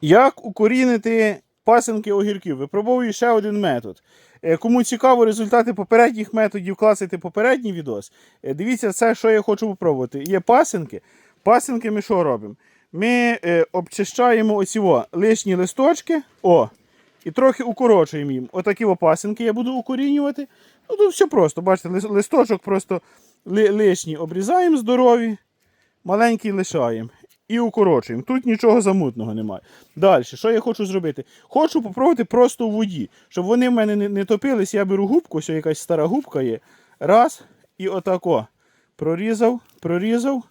Як укорінити пасинки огірків? Випробовую ще один метод. Е, Кому цікаво результати попередніх методів, класити попередній відос. е, Дивіться, це, що я хочу попробувати. Є пасинки. Пасинки ми що робимо? Ми е, обчищаємо оці лишні листочки. О, і трохи укорочуємо їм. Отакі о пасинки я буду укорінювати. Ну тут все просто. Бачите, листочок просто ли- лишній обрізаємо здорові, маленький лишаємо. І укорочуємо. Тут нічого замутного немає. Далі, що я хочу зробити? Хочу попробувати просто в воді, щоб вони в мене не, не топились. Я беру губку, ось якась стара губка є. Раз, і отако. Прорізав, прорізав,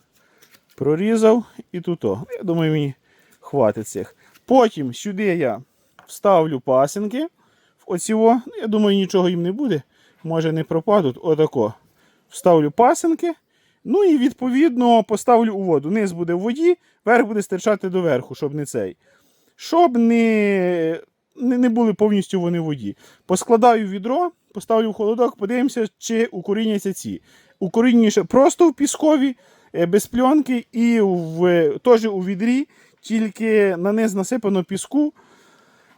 прорізав і тут. о. Я думаю, мені хватить цих. Потім сюди я вставлю пасинки. В оці о. Ну, Я думаю, нічого їм не буде. Може не пропадуть. Отако. Вставлю пасинки. Ну і відповідно поставлю у воду. Низ буде в воді, верх буде стирчати до верху, щоб не цей. Щоб не, не, були повністю вони в воді. Поскладаю відро, поставлю в холодок, подивимося, чи укоріняться ці. Укорінніше просто в піскові, е, без пленки і в, теж у відрі, тільки на низ насипано піску.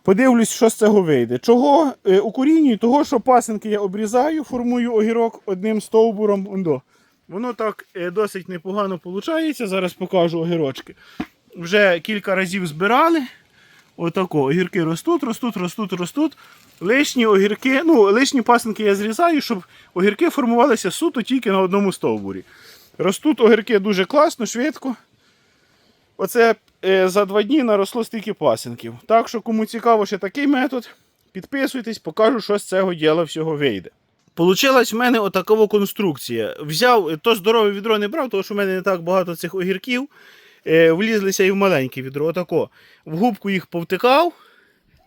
Подивлюсь, що з цього вийде. Чого е, укорінюю? Того, що пасинки я обрізаю, формую огірок одним стовбуром. Воно так е, досить непогано виходить. Зараз покажу огірочки. Вже кілька разів збирали. Отако. Огірки ростуть, ростуть, ростуть, ростуть. Лишні огірки, ну, лишні пасинки я зрізаю, щоб огірки формувалися суто тільки на одному стовбурі. Ростуть огірки дуже класно, швидко. Оце е, за два дні наросло стільки пасинків. Так що, кому цікаво ще такий метод, підписуйтесь, покажу, що з цього діла всього вийде. Получилась в мене отакова конструкція. Взяв, то здорове відро не брав, тому що в мене не так багато цих огірків. Е, влізлися і в маленьке відро. Отако. В губку їх повтикав,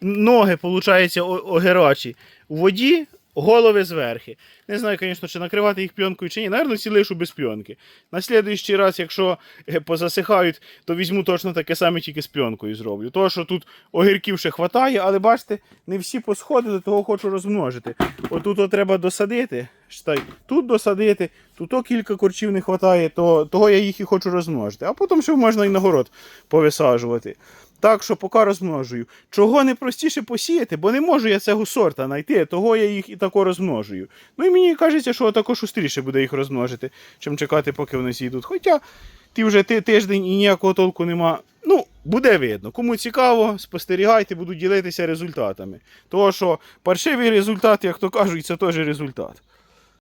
ноги, виходить, огірочі у воді, голови зверхи. Не знаю, звісно, чи накривати їх пленкою чи ні. Наверно, ці лишу без пленки. На слідуючий раз, якщо е, позасихають, то візьму точно таке саме, тільки з пленкою зроблю. Того, що тут огірків ще хватає, але бачите, не всі посходили, того хочу розмножити. Отут от треба досадити. Тут досадити, тут кілька корчів не вистачає, то того я їх і хочу розмножити. А потім ще можна і на город повисаджувати. Так що поки розмножую. Чого не простіше посіяти, бо не можу я цього сорта знайти, того я їх і тако розмножую. Ну і мені кажеться, що також шустріше буде їх розмножити, чим чекати, поки вони зійдуть. Хоча ті вже тиждень і ніякого толку нема. Ну, буде видно. Кому цікаво, спостерігайте, буду ділитися результатами. Того, що паршивий результат, як то кажуть, це теж результат.